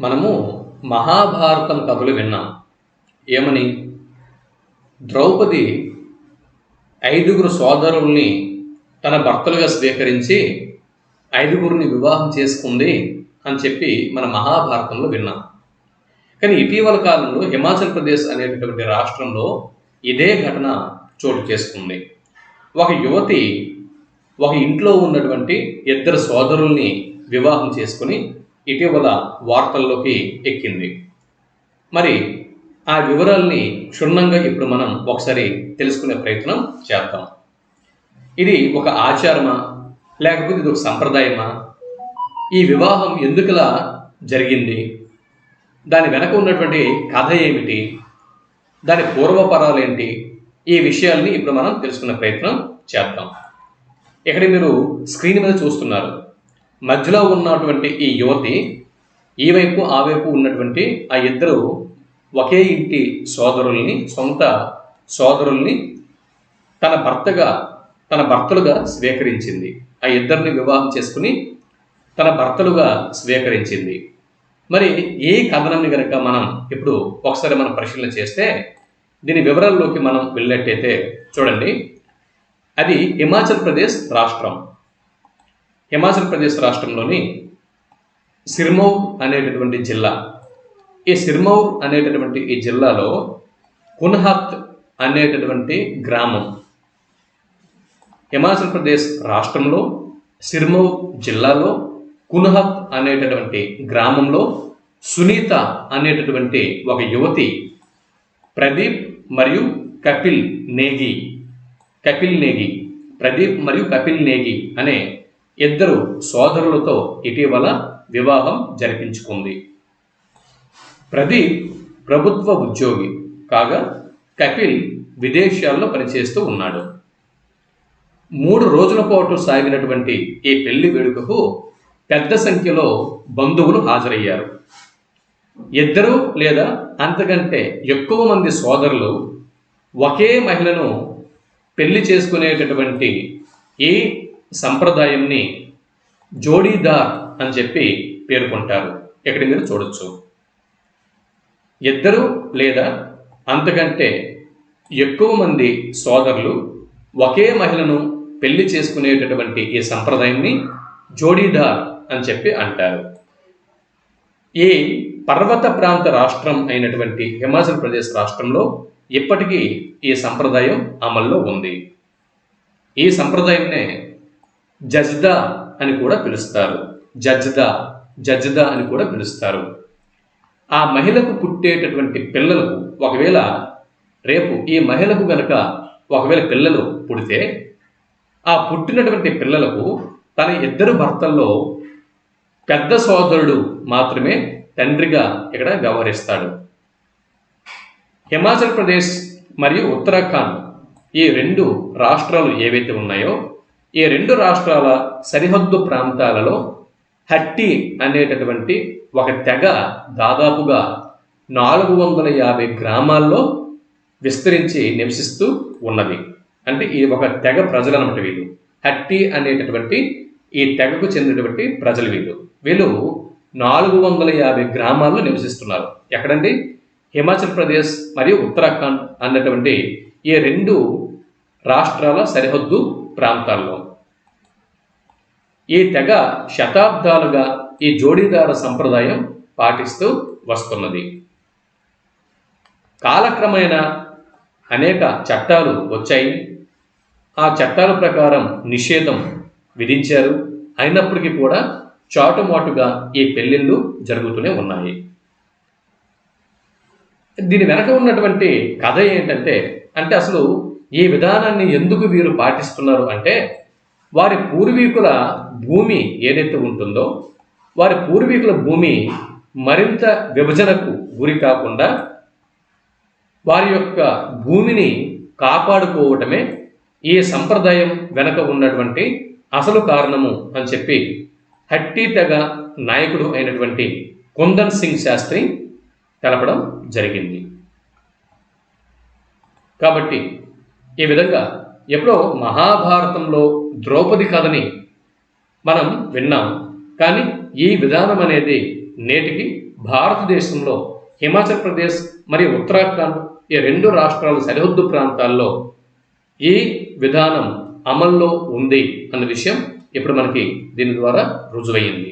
మనము మహాభారతం కథలు విన్నాం. ఏమని? ద్రౌపది ఐదుగురు సోదరుల్ని తన భర్తలుగా స్వీకరించి ఐదుగురిని వివాహం చేసుకుంది అని చెప్పి మన మహాభారతంలో విన్నాం. కానీ ఇటీవల కాలంలో హిమాచల్ ప్రదేశ్ అనేటటువంటి రాష్ట్రంలో ఇదే ఘటన చోటు చేసుకుంది. ఒక యువతి ఒక ఇంట్లో ఉన్నటువంటి ఇద్దరు సోదరుల్ని వివాహం చేసుకుని ఇటీవల వార్తల్లోకి ఎక్కింది. మరి ఆ వివరాల్ని క్షుణ్ణంగా ఇప్పుడు మనం ఒకసారి తెలుసుకునే ప్రయత్నం చేద్దాం. ఇది ఒక ఆచారమా? లేకపోతే ఇది ఒక సంప్రదాయమా? ఈ వివాహం ఎందుకులా జరిగింది? దాని వెనక ఉన్నటువంటి కథ ఏమిటి? దాని పూర్వపరాలు ఏంటి? ఈ విషయాల్ని ఇప్పుడు మనం తెలుసుకునే ప్రయత్నం చేద్దాం. ఇక్కడ మీరు స్క్రీన్ మీద చూస్తున్నారు. మధ్యలో ఉన్నటువంటి ఈ యువతి ఈ వైపు ఆ వైపు ఉన్నటువంటి ఆ ఇద్దరు ఒకే ఇంటి సోదరుల్ని సొంత సోదరుల్ని తన భర్తగా తన భర్తలుగా స్వీకరించింది. ఆ ఇద్దరిని వివాహం చేసుకుని తన భర్తలుగా స్వీకరించింది. మరి ఏ కథనాన్ని కనుక మనం ఇప్పుడు ఒకసారి మనం పరిశీలన చేస్తే దీని వివరాల్లోకి మనం వెళ్ళినట్టయితే చూడండి. అది హిమాచల్ ప్రదేశ్ రాష్ట్రం. హిమాచల్ ప్రదేశ్ రాష్ట్రంలోని సిర్మౌర్ అనేటటువంటి జిల్లా. ఈ సిర్మౌర్ అనేటటువంటి ఈ జిల్లాలో కున్హత్ అనేటటువంటి గ్రామం. హిమాచల్ ప్రదేశ్ రాష్ట్రంలో సిర్మౌర్ జిల్లాలో కున్హత్ అనేటటువంటి గ్రామంలో సునీత అనేటటువంటి ఒక యువతి ప్రదీప్ మరియు కపిల్ నేగి కపిల్ నేగి ప్రదీప్ మరియు కపిల్ నేగి అనే ఇద్దరు సోదరులతో ఇటీవల వివాహం జరిపించుకుంది. ప్రదీప్ ప్రభుత్వ ఉద్యోగి కాగా కపిల్ విదేశాల్లో పనిచేస్తూ ఉన్నాడు. మూడు రోజుల పాటు సాగినటువంటి ఈ పెళ్ళి వేడుకకు పెద్ద సంఖ్యలో బంధువులు హాజరయ్యారు. ఇద్దరు లేదా అంతకంటే ఎక్కువ మంది సోదరులు ఒకే మహిళను పెళ్ళి చేసుకునేటటువంటి ఈ సంప్రదాయంని జోడీదార్ అని చెప్పి పేర్కొంటారు. ఇక్కడ మీరు చూడొచ్చు. ఇద్దరు లేదా అంతకంటే ఎక్కువ మంది సోదరులు ఒకే మహిళను పెళ్ళి చేసుకునేటటువంటి ఈ సంప్రదాయాన్ని జోడీదార్ అని చెప్పి అంటారు. ఈ పర్వత ప్రాంత రాష్ట్రం అయినటువంటి హిమాచల్ ప్రదేశ్ రాష్ట్రంలో ఇప్పటికీ ఈ సంప్రదాయం అమల్లో ఉంది. ఈ సంప్రదాయంనే జజ్దా అని కూడా పిలుస్తారు. జజ్దా జజ్దా అని కూడా పిలుస్తారు. ఆ మహిళకు పుట్టేటటువంటి పిల్లలకు ఒకవేళ రేపు ఈ మహిళకు గనక ఒకవేళ పిల్లలు పుడితే ఆ పుట్టినటువంటి పిల్లలకు తన ఇద్దరు భర్తల్లో పెద్ద సోదరుడు మాత్రమే తండ్రిగా ఇక్కడ వ్యవహరిస్తాడు. హిమాచల్ ప్రదేశ్ మరియు ఉత్తరాఖండ్ ఈ రెండు రాష్ట్రాలు ఏవైతే ఉన్నాయో ఈ రెండు రాష్ట్రాల సరిహద్దు ప్రాంతాలలో హట్టి అనేటటువంటి ఒక తెగ దాదాపుగా నాలుగు వందల యాభై గ్రామాల్లో విస్తరించి నివసిస్తూ ఉన్నది. అంటే ఈ ఒక తెగ ప్రజలు అనమాట వీళ్ళు. హట్టి అనేటటువంటి ఈ తెగకు చెందినటువంటి ప్రజలు వీళ్ళు. వీళ్ళు నాలుగు వందల యాభై గ్రామాల్లో నివసిస్తున్నారు. ఎక్కడండి? హిమాచల్ ప్రదేశ్ మరియు ఉత్తరాఖండ్ అన్నటువంటి ఈ రెండు రాష్ట్రాల సరిహద్దు ప్రాంతాల్లో. ఈ తెగ శతాబ్దాలుగా ఈ జోడీదార సంప్రదాయం పాటిస్తూ వస్తున్నది. కాలక్రమేణ అనేక చట్టాలు వచ్చాయి. ఆ చట్టాల ప్రకారం నిషేధం విధించారు. అయినప్పటికీ కూడా చాటుమాటుగా ఈ పెళ్ళిళ్ళు జరుగుతూనే ఉన్నాయి. దీని వెనక ఉన్నటువంటి కథ ఏంటంటే అంటే అసలు ఈ విధానాన్ని ఎందుకు వీరు పాటిస్తున్నారు అంటే వారి పూర్వీకుల భూమి ఏదైతే ఉంటుందో వారి పూర్వీకుల భూమి మరింత విభజనకు గురి కాకుండా వారి యొక్క భూమిని కాపాడుకోవటమే ఈ సంప్రదాయం వెనక ఉన్నటువంటి అసలు కారణము అని చెప్పి హట్టి తెగ నాయకుడు అయినటువంటి కుందన్ సింగ్ శాస్త్రి తెలపడం జరిగింది. కాబట్టి ఈ విధంగా ఎప్పుడో మహాభారతంలో ద్రౌపది కథని మనం విన్నాం. కానీ ఈ విధానం అనేది నేటికి భారతదేశంలో హిమాచల్ ప్రదేశ్ మరియు ఉత్తరాఖండ్ ఈ రెండు రాష్ట్రాల సరిహద్దు ప్రాంతాల్లో ఈ విధానం అమల్లో ఉంది అన్న విషయం ఇప్పుడు మనకి దీని ద్వారా రుజువయ్యింది